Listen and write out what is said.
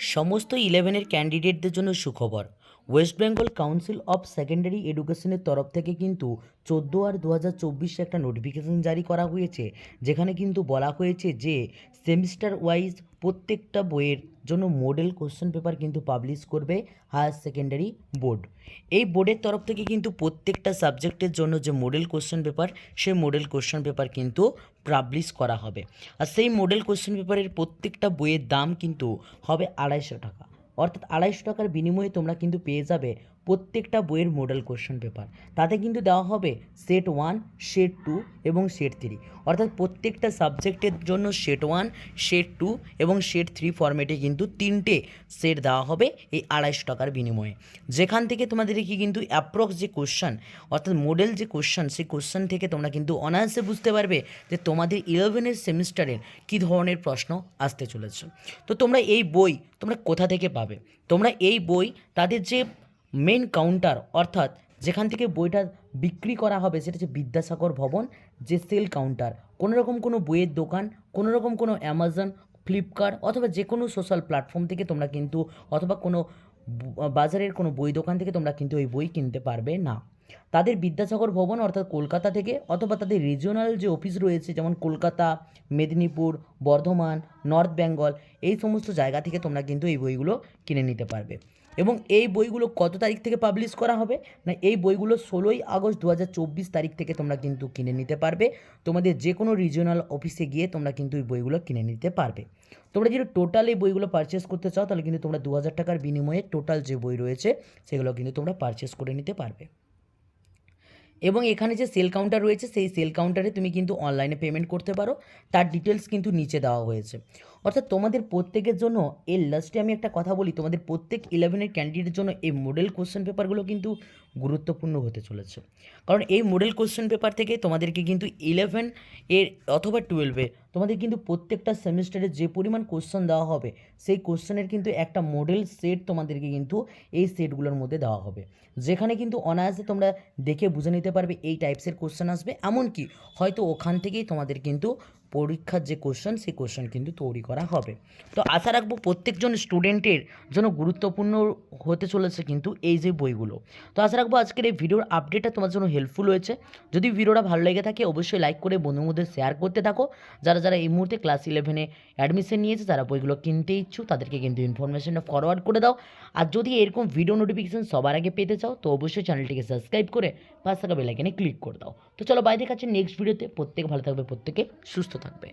সমস্ত ইলেভেনের ক্যান্ডিডেটদের জন্য সুখবর। West Bengal council of secondary এডুকেশনের তরফ থেকে কিন্তু চোদ্দ আর দু হাজার চব্বিশে একটা নোটিফিকেশন জারি করা হয়েছে, যেখানে কিন্তু বলা হয়েছে যে সেমিস্টার ওয়াইজ প্রত্যেকটা বইয়ের জন্য মডেল কোশ্চেন পেপার কিন্তু পাবলিশ করবে হায়ার সেকেন্ডারি বোর্ড এই বোর্ডের তরফ থেকে কিন্তু প্রত্যেকটা সাবজেক্টের জন্য যে মডেল কোশ্চেন পেপার সেই মডেল কোশ্চেন পেপার কিন্তু পাবলিশ করা হবে। আর সেই মডেল কোশ্চেন পেপারের প্রত্যেকটা বইয়ের দাম কিন্তু হবে আড়াইশো টাকা। অর্থাৎ আড়াইশো টাকার বিনিময়ে তোমরা কিন্তু পেয়ে যাবে। প্রত্যেকটা বইয়ের মডেল কোশ্চেন পেপার তাতে কিন্তু দেওয়া হবে সেট ওয়ান সেট টু এবং সেট থ্রি অর্থাৎ প্রত্যেকটা সাবজেক্টের জন্য সেট ওয়ান সেট টু এবং সেট থ্রি ফরম্যাটে কিন্তু তিনটে সেট দেওয়া হবে এই আড়াইশো টাকার বিনিময়ে। যেখান থেকে তোমাদেরকে কিন্তু অ্যাপ্রক্স যে কোশ্চেন অর্থাৎ মডেল যে কোশ্চেন সেই কোশ্চেন থেকে তোমরা কিন্তু অনায়াসে বুঝতে পারবে যে তোমাদের ইলেভেনের সেমিস্টারের কী ধরনের প্রশ্ন আসতে চলেছে। তো তোমরা এই বই তোমরা কোথা থেকে পাবে? তোমরা এই বই তাদের যে মেন কাউন্টার অর্থাৎ যেখান থেকে বইটা বিক্রি করা হবে, সেটা হচ্ছে বিদ্যাসাগর ভবন, যে সেল কাউন্টার কোনো রকম কোনো বইয়ের দোকান, কোনো রকম কোনো অ্যামাজন ফ্লিপকার্ট অথবা যে কোনো সোশ্যাল প্ল্যাটফর্ম থেকে তোমরা কিন্তু, অথবা কোনো বাজারের কোনো বই দোকান থেকে তোমরা কিন্তু ওই বই কিনতে পারবে না। তাদের বিদ্যাসাগর ভবন, অর্থাৎ কলকাতা থেকে, অথবা তাদের রিজিওনাল যে অফিস রয়েছে, যেমন কলকাতা, মেদিনীপুর, বর্ধমান নর্থ বেঙ্গল এই সমস্ত জায়গা থেকে তোমরা কিন্তু এই বইগুলো কিনে নিতে পারবে। এবং এই বইগুলো কত তারিখ থেকে পাবলিশ করা হবে? না, এই বইগুলো ষোলোই আগস্ট দু হাজার চব্বিশ তারিখ থেকে তোমরা কিন্তু কিনে নিতে পারবে। তোমাদের যে কোনো রিজিওনাল অফিসে গিয়ে তোমরা কিন্তু এই বইগুলো কিনে নিতে পারবে। তোমরা যদি টোটাল এই বইগুলো পারচেস করতে চাও, তাহলে কিন্তু তোমরা দু হাজার টাকার বিনিময়ে টোটাল যে বই রয়েছে, সেগুলো কিন্তু তোমরা পারচেস করে নিতে পারবে। এবং এখানে যে সেল কাউন্টার রয়েছে, সেই সেল কাউন্টারে তুমি কিন্তু অনলাইনে পেমেন্ট করতে পারো। তার ডিটেলস কিন্তু নিচে দেওয়া হয়েছে। অর্থাৎ তোমাদের প্রত্যেকের জন্য এর লাস্টে আমি একটা কথা বলি, তোমাদের প্রত্যেক ইলেভেনের ক্যান্ডিডেটের জন্য এই মডেল কোশ্চেন পেপারগুলো কিন্তু গুরুত্বপূর্ণ হতে চলেছে। কারণ এই মডেল কোশ্চেন পেপার থেকে তোমাদেরকে কিন্তু ইলেভেন এর অথবা টুয়েলভে তোমাদের কিন্তু প্রত্যেকটা সেমিস্টারে যে পরিমাণ কোশ্চেন দেওয়া হবে, সেই কোশ্চেনের কিন্তু একটা মডেল সেট তোমাদেরকে কিন্তু এই সেটগুলোর মধ্যে দেওয়া হবে। যেখানে কিন্তু অনায়াসে তোমরা দেখে বুঝে নিতে পারবে এই টাইপসের কোশ্চেন আসবে। এমনকি হয়তো ওখান থেকেই তোমাদের কিন্তু পরীক্ষার যে কোশ্চেন সেই কোশ্চেন কিন্তু তৈরি করা হবে। তো আশা রাখব প্রত্যেকজন স্টুডেন্টের জন্য গুরুত্বপূর্ণ হতে চলেছে কিন্তু এই যে বইগুলো। তো আশা রাখব আজকের এই ভিডিওর আপডেটটা তোমার জন্য হেল্পফুল হয়েছে। যদি ভিডিওটা ভালো লেগে থাকে, অবশ্যই লাইক করে বন্ধুর মধ্যে শেয়ার করতে থাকো। যারা যারা এই মুহূর্তে ক্লাস ইলেভেনে অ্যাডমিশন নিয়েছে তারা বইগুলো কিনতে ইচ্ছুক, তাদেরকে কিন্তু ইনফরমেশনটা ফরওয়ার্ড করে দাও। আর যদি এরকম ভিডিও নোটিফিকেশান সবার আগে পেতে চাও, তো অবশ্যই চ্যানেলটিকে সাবস্ক্রাইব করে পাশে থাকা বেলাইকানে ক্লিক করে দাও। তো চলো বাইরে কাছে নেক্সট ভিডিওতে প্রত্যেকে ভালো থাকবে, প্রত্যেকে সুস্থ থাকবে।